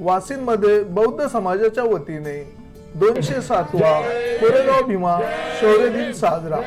वासींमध्ये बौद्ध समाजाच्या वतीने दोनशे सातवा कोरेगाव भीमा शौर्य दिन साजरा.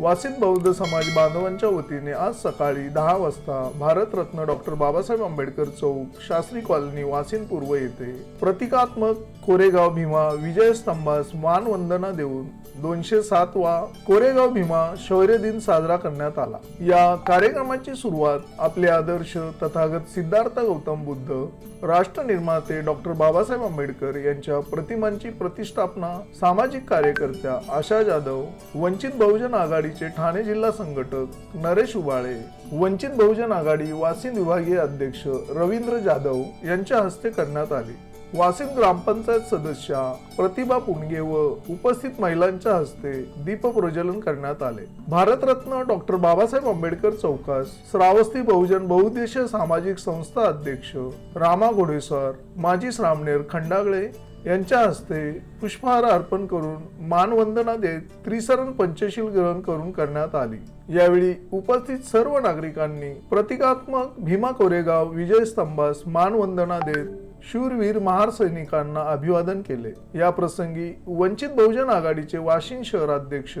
वासित बौद्ध समाज बांधवांच्या वतीने आज सकाळी दहा वाजता भारतरत्न डॉक्टर बाबासाहेब आंबेडकर चौक शास्त्री कॉलनी वासिन पूर्व येथे प्रतिकात्मक कोरेगाव भीमा विजय स्तंभास मानवंदना देऊन दोनशे सातवा कोरेगाव भीमा शौर्य दिन साजरा करण्यात आला. या कार्यक्रमाची सुरुवात आपले आदर्श तथागत सिद्धार्थ गौतम बुद्ध राष्ट्रनिर्माते डॉक्टर बाबासाहेब आंबेडकर यांच्या प्रतिमांची प्रतिष्ठापना सामाजिक कार्यकर्त्या आशा जाधव वंचित बहुजन आघाडी आघाडीचे ठाणे जिल्हा संघटक नरेश उबाळे वंचित बहुजन आघाडी वासिंद विभागीय अध्यक्ष रवींद्र जाधव यांच्या हस्ते करण्यात आले. वासिम ग्रामपंचायत सदस्या प्रतिभा पुणगे व उपस्थित महिलांच्या हस्ते दीप प्रज्वलन करण्यात आले. भारतरत्न डॉक्टर बाबासाहेब आंबेडकर चौकास श्रावस्ती बहुजन बहुउद्देशीय सामाजिक संस्था अध्यक्ष रामा घोडेसर माजी श्रामनेर खंडागळे यांच्या हस्ते पुष्पहार अर्पण करून मानवंदना देत त्रिसरण पंचशील ग्रहण करून करण्यात आली. यावेळी उपस्थित सर्व नागरिकांनी प्रतिकात्मक भीमा कोरेगाव विजय स्तंभास मानवंदना देत शूरवीर महार सैनिकांना अभिवादन केले. या प्रसंगी वंचित बहुजन आघाडीचे वाशिम शहराध्यक्ष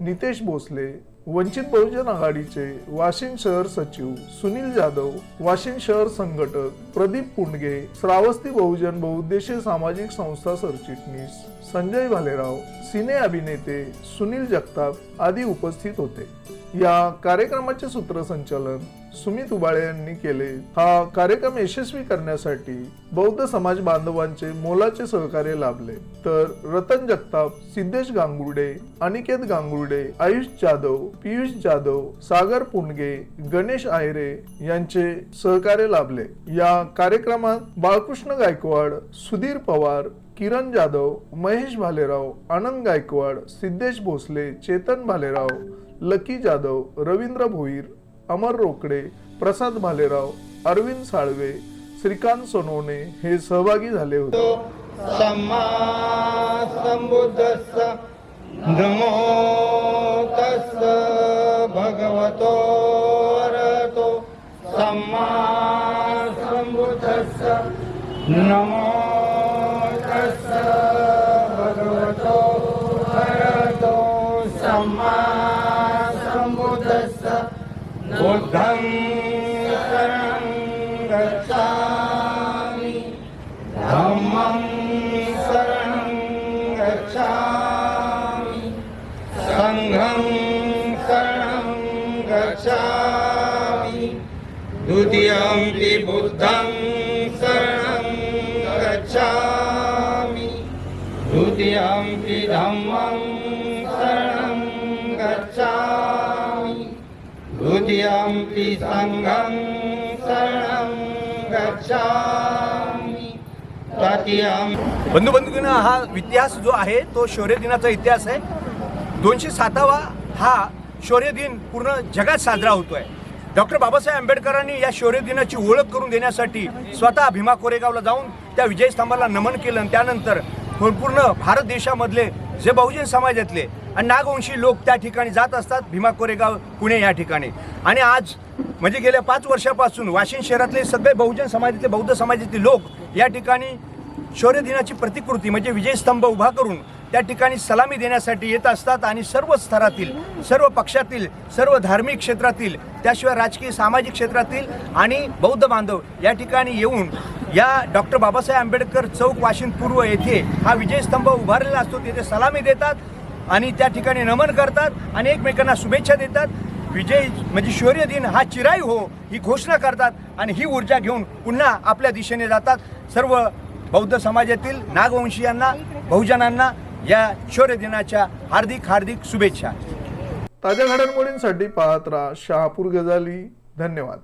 नितेश भोसले वंचित बहुजन आघाडीचे वाशिम शहर सचिव सुनील जाधव वाशिम शहर संघटक प्रदीप पुंडगे श्रावस्ती बहुजन बहुउद्देशीय सामाजिक संस्था सरचिटणीस संजय भालेराव सिने अभिनेते सुनील जगताप आदी उपस्थित होते. या कार्यक्रमाचे सूत्रसंचालन सुमित उबाळे यांनी केले. हा कार्यक्रम यशस्वी करण्यासाठी बौद्ध समाज बांधवांचे मोलाचे सहकार्य लाभले. तर रतन जगताप सिद्धेश गांगुर्डे अनिकेत गांगुर्डे आयुष जाधव पियुष जाधव सागर पुणगे गणेश आयरे यांचे सहकार्य लाभले. या कार्यक्रमात बाळकृष्ण गायकवाड सुधीर पवार किरण जाधव महेश भालेराव आनंद गायकवाड सिद्धेश भोसले चेतन भालेराव लकी जाधव रवींद्र भोईर अमर रोकडे प्रसाद भालेराव अरविंद साळवे श्रीकांत सोनवणे हे सहभागी झाले होते. नमो तस् भगवतो रतो सम्मा सम्बुद्धस्स नमो तस् भगवतो रतो सम्मा बुद्धं शरणं गच्छामि धम्मं शरणं गच्छामि। सङ्घं शरणं गच्छामि द्वितीयम्पि बुद्धं शरणं गच्छामि द्वितीयम्पि धम्मं शरणं द्वितीयम्पि सङ्घं शरणं गच्छामि। बंधू हा इतिहास जो आहे तो शौर्य दिनाचा इतिहास आहे. दोनशे सातावा हा शौर्य दिन पूर्ण जगात साजरा होतोय. डॉक्टर बाबासाहेब आंबेडकरांनी या शौर्य दिनाची ओळख करून देण्यासाठी स्वतः भीमा कोरेगावला जाऊन त्या विजयस्तंभाला नमन केलं त्यानंतर पूर्ण भारत देशामधले जे बहुजन समाजातले आणि नागवंशी लोक त्या ठिकाणी जात असतात. भीमा कोरेगाव पुणे या ठिकाणी. आणि आज म्हणजे गेल्या पाच वर्षापासून वाशिम शहरातले सगळे बहुजन समाजातले बौद्ध समाजातले लोक या ठिकाणी शौर्य दिनाची प्रतिकृती म्हणजे विजयस्तंभ उभा करून त्या ठिकाणी सलामी देण्यासाठी येत असतात. आणि सर्व स्तरातील सर्व पक्षातील सर्व धार्मिक क्षेत्रातील त्याशिवाय राजकीय सामाजिक क्षेत्रातील आणि बौद्ध बांधव या ठिकाणी येऊन या डॉक्टर बाबासाहेब आंबेडकर चौक वाशिम पूर्व येथे हा विजयस्तंभ उभारलेला असतो. तिथे सलामी देतात. आणि त्या ठिकाणी नमन करतात आणि एकमेकांना शुभेच्छा देतात. विजय म्हणजे शौर्य दिन हा चिराई हो ही घोषणा करतात आणि ही ऊर्जा घेऊन पुन्हा आपल्या दिशेने जातात. सर्व बौद्ध समाजातील नागवंशीयांना बहुजनांना या शौर्य दिनाच्या हार्दिक हार्दिक शुभेच्छा. ताज्या घडामोडींसाठी पाहत राहा शहापूर गजाली. धन्यवाद.